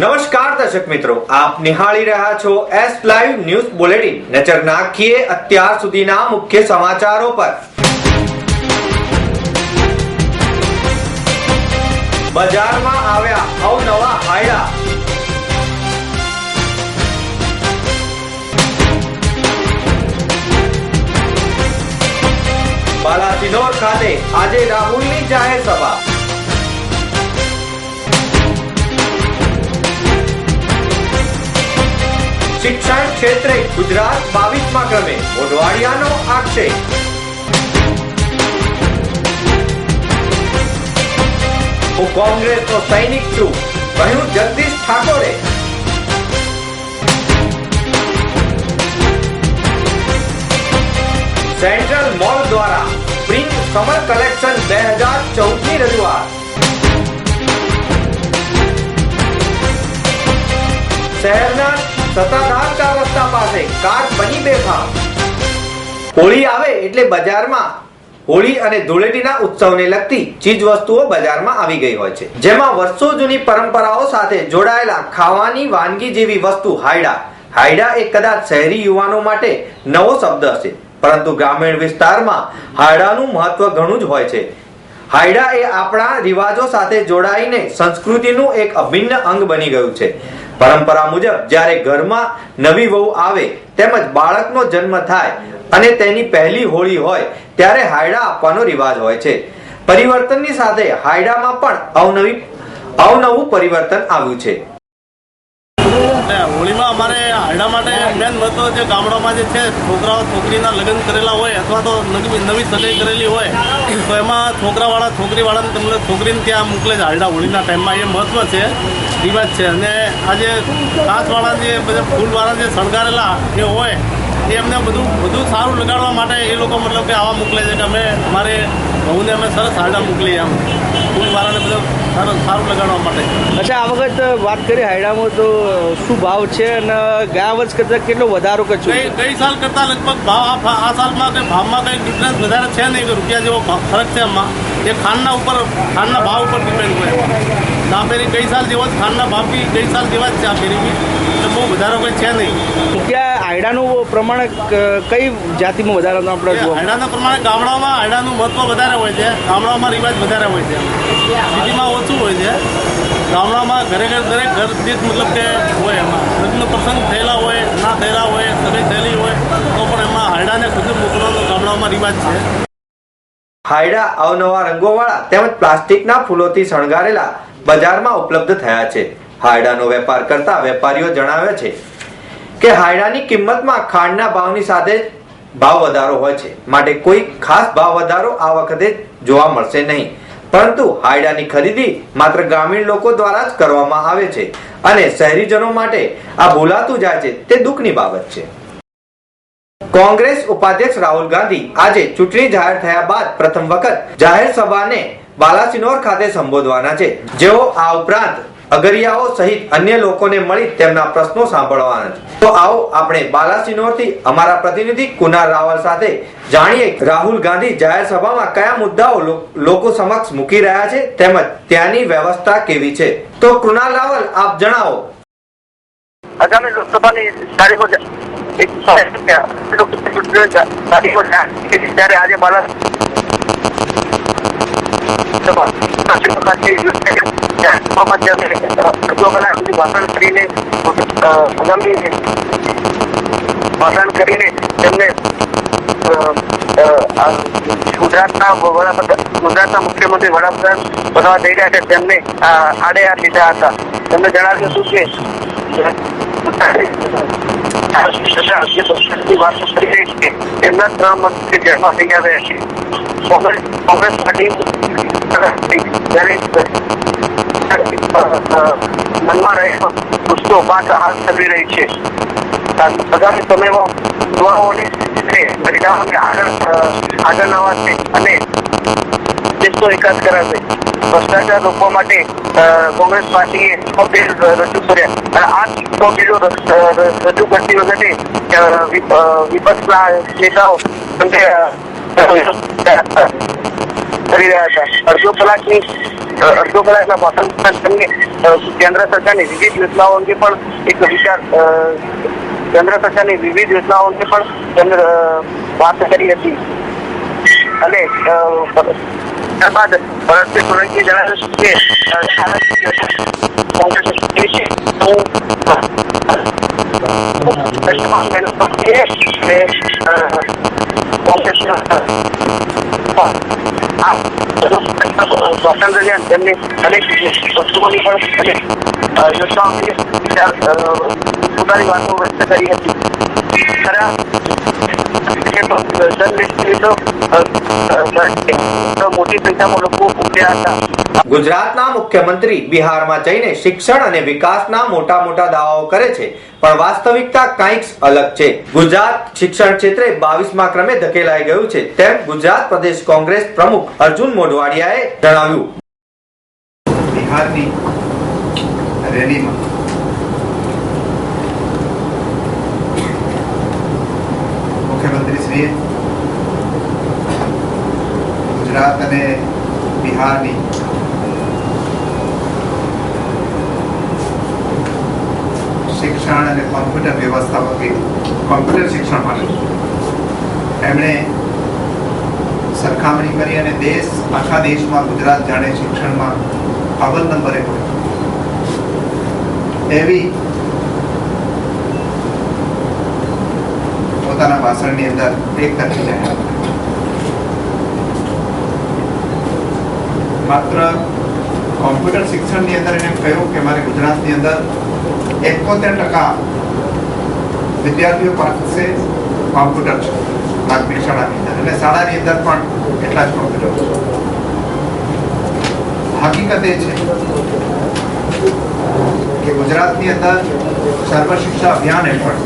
દર્શક મિત્રો, આપ નિહાળી રહ્યા છો એસ લાઈવ ન્યૂઝ બુલેટિન નજર નાખીએ અત્યાર સુધીના મુખ્ય સમાચારો પર. બજારમાં આવ્યા અવનવા હાયડા બાલાસિનોર ખાતે આજે રાહુલની ક્ષેત્રે ગુજરાત બાવીસમાં ક્રમે. મોઢવાડિયાનો આક્ષેપ. હું કોંગ્રેસનો સૈનિક છું. કહ્યું જગદીશ ઠાકોરે. સેન્ટ્રલ મોલ દ્વારા સ્પ્રિંગ સમર કલેક્શન બે હજાર ચૌદની રજૂઆત. શહેરના હોળી આવે એટલે બજારમાં હોળી અને ધૂળેટીના ઉત્સવને લગતી ચીજ વસ્તુઓ બજારમાં આવી ગઈ હોય છે. જેમાં વર્ષો જૂની પરંપરાઓ સાથે જોડાયેલા ખાવાની વાનગી જેવી વસ્તુ હાયડા. હાયડા એ કદાચ શહેરી યુવાનો માટે નવો શબ્દ હશે, પરંતુ ગ્રામીણ વિસ્તારમાં હાયડાનું મહત્વ ઘણું જ હોય છે. હાયડા એ આપણા રિવાજો સાથે જોડાઈને સંસ્કૃતિનું એક અભિન્ન અંગ બની ગયું છે. પરંપરા મુજબ જ્યારે ઘરમાં નવી વહુ આવે તેમજ બાળકનો જન્મ થાય અને તેની પહેલી હોળી હોય, ત્યારે હાયડા આપવાનો રિવાજ હોય છે. પરિવર્તનની સાથે હાયડામાં પણ અવનવી, અવનવું પરિવર્તન આવ્યું છે. હોળીમાં અમારે હાયડા માટે મેન મહત્વ જે ગામડામાં જે છે, છોકરાઓ, છોકરીના લગ્ન કરેલા હોય અથવા તો નવી નવી સગાઈ કરેલી હોય, તો એમાં છોકરાવાળા, છોકરીવાળાને તમને છોકરીને ત્યાં મોકલે છે. હાયડા હોળીના ટાઈમમાં એ મહત્વ છે. રિવાજ છે. અને આજે કાચવાળા જે બધા ફૂલવાળા જે શણગારેલા જે હોય, એ અમને બધું બધું સારું લગાડવા માટે એ લોકો મતલબ કે આવા મોકલે છે કે અમે, અમારે બહુને અમે સરસ હાયડા મોકલીએ આમ બધું સારું સારું લગાડવા માટે. અચ્છા આ વખત વાત કરીએ હાયડામાં તો શું ભાવ છે અને ગયા વર્ષ કરતાં કેટલો વધારો કરશો ગઈ સાલ કરતાં લગભગ ભાવ આ આ સાલમાં કંઈ ભાવમાં કંઈ ડિફરન્સ વધારે છે નહીં રૂપિયા જેવો ફરક છે એમાં. એ ખાંડના ઉપર ખાંડના ભાવ ઉપર ડિપેન્ડ હોય ના ફેરી ગઈ સાલ જેવો જ ખાંડના ભાવ બી ગઈ સાલ જેવા જ છે આ ફેરી બી બહુ વધારો કંઈ છે નહીં. ત્યાં હાયડાનું પ્રમાણ કઈ જાતિમાં વધારે આપણે જોવા હાયડાના પ્રમાણે ગામડામાં આયડાનું મહત્વ વધારે હોય છે ગામડામાં રિવાજ વધારે હોય છે. સિટીમાં ઓછું હોય છે. ગામડામાં ઘરે ઘરે દરેક ઘર દીઠ મતલબ કે હોય એમાં. લગ્ન પ્રસંગ થયેલા હોય ના થયેલા હોય સગાઈ થયેલી હોય તો પણ એમાં હાયડાને ખુદ મોકલવાનો ગામડામાં રિવાજ છે. હાયડા અવનવા રંગોવાળા તેમજ પ્લાસ્ટિકના ફૂલોથી શણગારેલા બજારમાં ઉપલબ્ધ થયા છે. હાયડાનો વેપાર કરતા વેપારીઓ જણાવે છે કે હાયડાની કિંમતમાં ખાંડના ભાવની સાથે ભાવ વધારો હોય છે. માટે કોઈ ખાસ ભાવ વધારો આ વખતે જોવા મળશે નહીં. પરંતુ હાયડાની ખરીદી માત્ર ગ્રામીણ લોકો દ્વારા જ કરવામાં આવે છે અને શહેરીજનો માટે આ ભૂલાતું જાય છે તે દુઃખની બાબત છે. કોંગ્રેસ ઉપાધ્યક્ષ રાહુલ ગાંધી આજે ચૂંટણી જાહેર થયા બાદ પ્રથમ વખત જાહેર સભાને બાલાસિનોર ખાતે સંબોધવાના છે. જેઓ આ ઉપરાંત અગરિયાઓ સહિત અન્ય લોકોને મળી તેમના પ્રશ્નો સાંભળવાના છે. તો આવો આપણે બાલાસિનોરથી અમારા પ્રતિનિધિ કુનાર રાવલ સાથે જાણીએ રાહુલ ગાંધી જાહેર સભામાં કયા મુદ્દાઓ લોકો સમક્ષ મૂકી રહ્યા છે તેમજ ત્યાંની વ્યવસ્થા કેવી છે. તો કૃણાલ રાવલ, આપ જણાવો. આગામી લોકસભાની તારીખો ભાષણ કરીને ભાષણ કરીને તેમને ગુજરાતના વડાપ્રધાન ગુજરાતના મુખ્યમંત્રી વડાપ્રધાન બનવા જઈ રહ્યા છે. તેમને આડે હાથ લીધા હતા. તેમને જણાવ્યું હતું કે વાતો કરી રહી છે એમના ત્રણ કોંગ્રેસ મનમાં રહેલો ગુસ્સો પાછા હાથ કરી રહી છે આગામી સમયમાં યુવાઓને મહિલાઓને આગળ આગળ લાવવા છે અને દેશનો એકાદ કરાશે. ભ્રષ્ટાચાર રોકવા માટે કોંગ્રેસ પાર્ટીએ છ રજૂ કર્યા. અને આ છ બિલો રજૂ કરતી વખતે વિપક્ષના નેતાઓ તેમને, કરી રહ્યા હતા. અડધો કલાકની અડધો કલાકના ભાષણ દરમિયાન તેમને કેન્દ્ર સરકારની વિવિધ યોજનાઓ અંગે પણ એક વિચાર કેન્દ્ર સરકારની વિવિધ યોજનાઓ અંગે પણ તેમણે વાત કરી હતી. અને بعد ورد كورنجي ده بقى شويه حالات મોટી સંખ્યામાં લોકો ઉમટ્યા હતા ગુજરાતના મુખ્યમંત્રી બિહારમાં જઈને શિક્ષણ અને વિકાસના મોટા મોટા દાવાઓ કરે છે પણ વાસ્તવિકતા કંઈક અલગ છે. ગુજરાત શિક્ષણ ક્ષેત્રે બાવીસમા ક્રમે ધકેલાઈ ગયું છે તેમ ગુજરાત પ્રદેશ કોંગ્રેસ પ્રમુખ અર્જુન મોઢવાડિયાએ જણાવ્યું. બિહારની રેલીમાં મુખ્યમંત્રી શ્રીએ ગુજરાત અને બિહારની શિક્ષણ અને કોમ્પ્યુટર વ્યવસ્થા વગેરે કોમ્પ્યુટર શિક્ષણ માટે. એમણે સરખામણી કરી અને દેશ, આખા દેશમાં ગુજરાત જાણે શિક્ષણમાં અવ્વલ નંબરે એવી પોતાના ભાષણની અંદર એક તરફી જાહેરાત માત્ર કોમ્પ્યુટર શિક્ષણની અંદર એને કહ્યું કે મારે ગુજરાતની અંદર એકોતેર ટકા વિદ્યાર્થીઓ પાસે કોમ્પ્યુટર છે પ્રાથમિક શાળાની અંદર. અને શાળાની અંદર પણ એટલા જ કોમ્પ્યુટર છે. હકીકત એ છે કે ગુજરાતની અંદર સર્વ શિક્ષા અભિયાન હેઠળ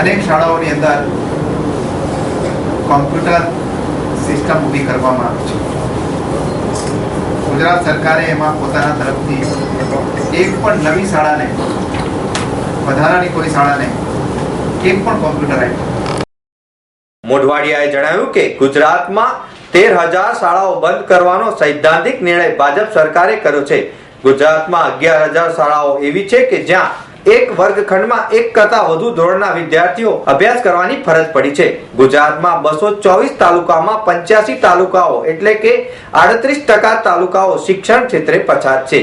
અનેક શાળાઓની અંદર કોમ્પ્યુટર સિસ્ટમ ઊભી કરવામાં આવી છે. ગુજરાત સરકારે એમાં પોતાના તરફથી એક પણ નવી શાળાને, વધારાની કોઈ શાળાને એક પણ કોમ્પ્યુટર આપ્યું. મોઢવાડિયાએ જણાવ્યું કે ગુજરાતમાં તેર હજાર શાળાઓ બંધ કરવાનો સૈદ્ધાંતિક નિર્ણય ભાજપ સરકારે કર્યો છે. ગુજરાતમાં અગિયાર હજાર શાળાઓ એવી છે કે જ્યાં એક વર્ગખંડમાં એક કરતા વધુ ધોરણના વિદ્યાર્થીઓ અભ્યાસ કરવાની ફરજ પડી છે. ગુજરાતમાં બસો ચોવીસ તાલુકામાં પંચ્યાસી તાલુકાઓ એટલે કે આડત્રીસ ટકા તાલુકાઓ શિક્ષણ ક્ષેત્રે પછાત છે.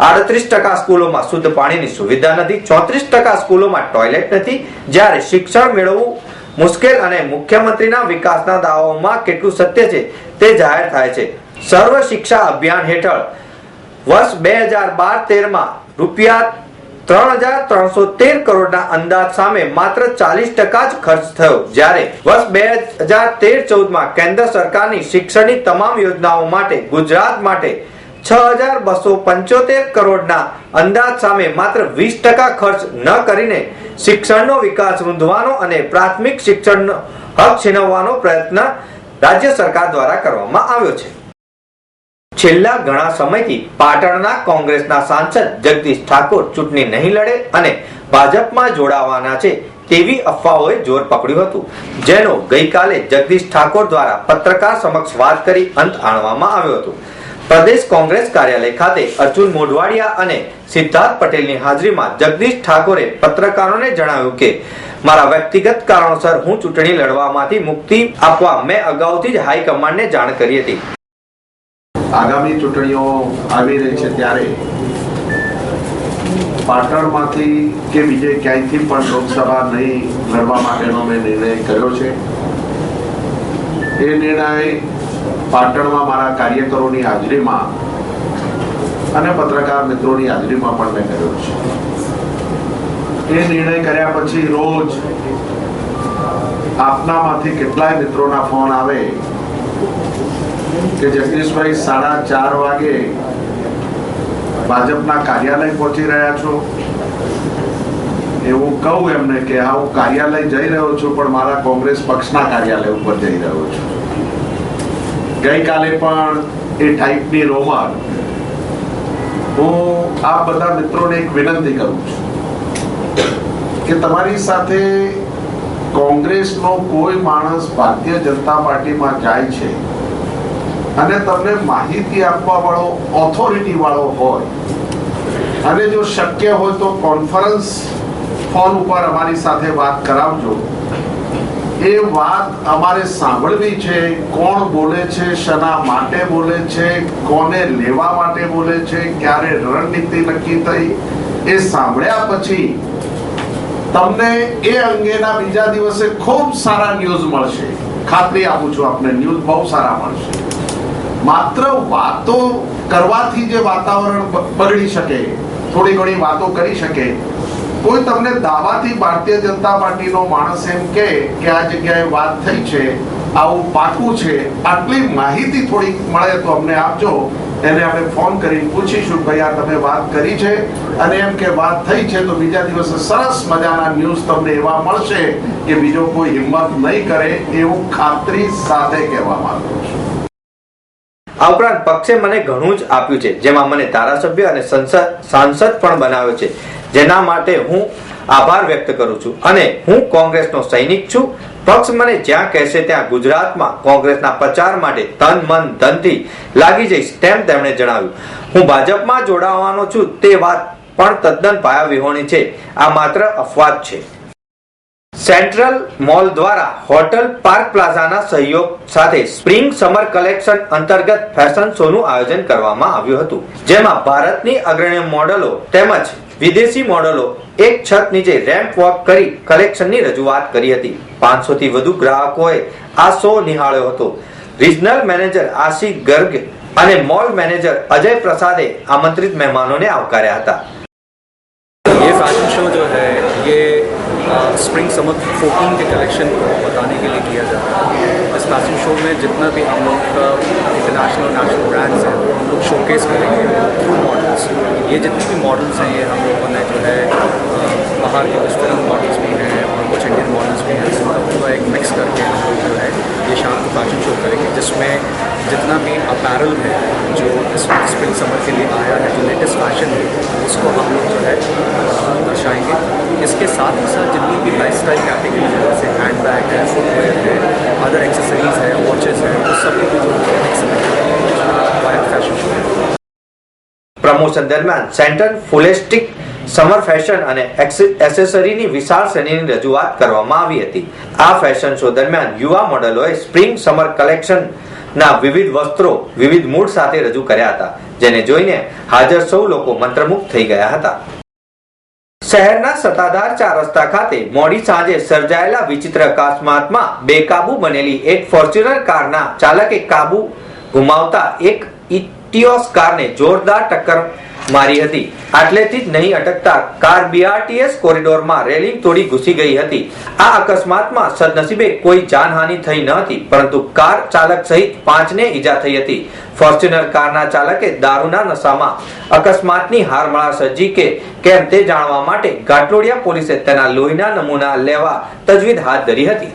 આડત્રીસ ટકા સ્કૂલોમાં શુદ્ધ પાણીની સુવિધા નથી, ચોત્રીસ ટકા સ્કૂલોમાં ટોયલેટ નથી. જ્યારે શિક્ષણ મેળવવું મુશ્કેલ અને મુખ્યમંત્રીના વિકાસના દાવાઓમાં કેટલું સત્ય છે તે જાહેર થાય છે. સર્વ શિક્ષા અભિયાન હેઠળ વર્ષ બે હજાર બાર તેરમાં રૂપિયા ત્રણ હજાર ત્રણસો તેર કરોડના અંદાજ સામે માત્ર ચાલીસ ટકા જ ખર્ચ થયો. જ્યારે વર્ષ બે હજાર તેર ચૌદમાં કેન્દ્ર સરકારની શિક્ષણની તમામ યોજનાઓ માટે ગુજરાત માટે છ હજાર બસો પંચોતેર કરોડના અંદાજ સામે માત્ર વીસ ટકા ખર્ચ ન કરીને શિક્ષણનો વિકાસ રૂંધવાનો અને પ્રાથમિક શિક્ષણનો હક છીનવવાનો પ્રયત્ન રાજ્ય સરકાર દ્વારા કરવામાં આવ્યો છે. છેલ્લા ઘણા સમયથી પાટણના કોંગ્રેસના સાંસદ જગદીશ ઠાકોર ચૂંટણી નહીં લડે અને ભાજપમાં જોડાવાના છે તેવી અફવાઓએ જોર પકડ્યું હતું. જેનો ગઈકાલે જગદીશ ઠાકોર દ્વારા પત્રકાર સમક્ષ વાત કરી અંત આણવામાં આવ્યો હતો. પ્રદેશ કોંગ્રેસ કાર્યાલય ખાતે અર્જુન મોઢવાડિયા અને સિદ્ધાર્થ પટેલની હાજરીમાં જગદીશ ઠાકોરે પત્રકારોને જણાવ્યું કે, મારા વ્યક્તિગત કારણોસર હું ચૂંટણી લડવામાંથી મુક્તિ આપવા મેં અગાઉથી જ હાઈકમાન્ડને જાણ કરી હતી. આગામી ચૂંટણીઓ આવી રહી છે ત્યારે પાટણમાંથી કે બીજે ક્યાંયથી પણ લોકસભા નહીં લડવા માટેનો મેં નિર્ણય કર્યો છે. એ નિર્ણય પાટણમાં મારા કાર્યકરોની હાજરીમાં અને પત્રકાર મિત્રોની હાજરીમાં પણ મેં કર્યો છે. એ નિર્ણય કર્યા પછી રોજ આપનામાંથી કેટલાય મિત્રોના ફોન આવે કે જગદીશભાઈ સાડા ચાર વાગે ભાજપના કાર્યાલય પહોંચી રહ્યા છો. એવું કહું એમને કે હા, હું કાર્યાલય જઈ રહ્યો છું, પણ મારા કોંગ્રેસ પક્ષના કાર્યાલય ઉપર જઈ રહ્યો છું. ગઈકાલે પણ એ ટાઈપની રોમર હું આ બધા મિત્રોને એક વિનંતી કરું છું કે તમારી સાથે કોંગ્રેસનો કોઈ માણસ ભારતીય જનતા પાર્ટીમાં જાય છે અને તમને માહિતી આપવા વાળો ઓથોરિટી વાળો હોય, અને જો શક્ય હોય તો કોન્ફરન્સ ફોન ઉપર અમારી સાથે વાત કરાવજો. એ વાત અમારે સાંભળવી છે, કોણ બોલે છે, શના માટે બોલે છે, કોને લેવા માટે બોલે છે, ક્યારે રણનીતિ નક્કી થઈ, એ સાંભળ્યા પછી તમને એ અંગેના બીજા દિવસે ખૂબ સારા ન્યૂઝ મળશે. ખાતરી આપું છું આપને ન્યૂઝ બહુ સારા મળશે. માત્ર વાતો કરવાથી જે વાતાવરણ બગડી શકે, થોડી ઘણી વાતો કરી શકે, કોઈ તમને દાવાથી ભારતીય જનતા પાર્ટીનો માણસ એમ કે કે આ જગ્યાએ વાત થઈ છે, આવું પાકું છે, આટલી માહિતી થોડી મળે તો અમને આપજો. એને આપણે ફોન કરીને પૂછીશું ભાઈ આ તમે વાત કરી છે, અને એમ કે વાત થઈ છે તો બીજા દિવસે સરસ મજાના ન્યૂઝ તમને એવા મળશે કે બીજો કોઈ હિંમત નહીં કરે એવું ખાતરી સાથે કહેવા માંગુ છું. આ ઉપરાંત પક્ષે મને ઘણું જ આપ્યું છે, જેમાં મને ધારાસભ્ય અને સંસદ, સાંસદ પણ બનાવ્યો છે, જેના માટે હું આભાર વ્યક્ત કરું છું. અને હું કોંગ્રેસનો સૈનિક છું. પક્ષ મને જ્યાં કહેશે ત્યાં ગુજરાતમાં કોંગ્રેસના પ્રચાર માટે તન, મન, ધનથી લાગી જઈશ તેમ તેમણે જણાવ્યું. હું ભાજપમાં જોડાવાનો છું તે વાત પણ તદ્દન પાયા વિહોણી છે. આ માત્ર અફવાદ છે. સેન્ટ્રલ મોલ દ્વારા હોટલ પાર્ક પ્લાઝાના સહયોગ સાથે સ્પ્રિંગ સમર કલેક્શન અંતર્ગત ફેશન શોનું આયોજન કરવામાં આવ્યું હતું જેમાં ભારતની અગ્રણી મોડલો તેમજ વિદેશી મોડલો એક છત નીચે રેમ્પ વોક કરી કલેક્શનની રજૂઆત કરી હતી પાંચસો થી વધુ ગ્રાહકોએ આ શો નિહાળ્યો હતો રિજનલ મેનેજર આશિક ગર્ગ અને મોલ મેનેજર અજય પ્રસાદે આમંત્રિત મહેમાનોને આવકાર્યા હતા ये फैशन शो जो है ये स्प्रिंग समर फोर्टीन के कलेक्शन को बताने के लिए किया जाता है। इस फ़ैशन शो में जितना भी हम लोग का इंटरनेशनल नेशनल ब्रांड्स हैं, हम लोग शोकेस करेंगे। थ्रू मॉडल्स ये जितने भी मॉडल्स हैं, ये हम लोगों ने जो है बाहर के वेस्टर्न मॉडल्स भी हैं और कुछ इंडियन मॉडल्स भी हैं तो सबको एक मिक्स करके हम लोग जो है, ये शाम को फ़ैशन शो करेंगे, जिसमें जितना भी अपैरल है, जो इस स्प्रिंग समर के लिए आया है, जो लेटेस्ट फ़ैशन है, उसको हम लोग जो है दर्शाएँगे। इसके साथ ही साथ जितनी भी लाइफ स्टाइल कैटेगरी है, जैसे हैंड बैग है फुटवेयर है अदर एक्सेसरीज है वॉचेस हैं, उस सबको जो है फ़ैशन शो प्रमोशन दरमियान सेंटर फुलेस्टिक સમર ફેશન અને એસેસરીની વિશાળ શ્રેણીની રજૂઆત કરવામાં આવી હતી. આ ફેશન શો દરમિયાન યુવા મોડેલોએ સ્પ્રિંગ સમર કલેક્શન ના વિવિધ વસ્ત્રો, વિવિધ મૂડ સાથે રજૂ કર્યા હતા, જેને જોઈને હાજર સૌ લોકો મંત્રમુગ્ધ થઈ ગયા હતા. શહેરના સત્તાધાર ચાર રસ્તા ખાતે મોડી સાંજે સર્જાયેલા વિચિત્ર અકસ્માતમાં બેકાબુ બનેલી એક ફોર્ચ્યુનર કારના ચાલકે કાબુ ગુમાવતા એક ઇટિયોસ કારને જોરદાર ટક્કર મારી હતી. આટલેથી જ નહીં અટકતા કાર બીઆરટીએસ કોરિડોરમાં રેલિંગ તોડી ઘૂસી ગઈ હતી. આ અકસ્માતમાં સદનસીબે કોઈ જાનહાનિ થઈ ન હતી, પરંતુ કાર ચાલક સહિત પાંચને ઈજા થઈ હતી. ફોર્ચ્યુનર કારના ચાલકે દારૂના નશામાં અકસ્માતની હારમાળા સર્જી કે કેમ તે જાણવા માટે ઘાટલોડિયા પોલીસે તેના લોહીના નમૂના લેવા તજવીજ હાથ ધરી હતી.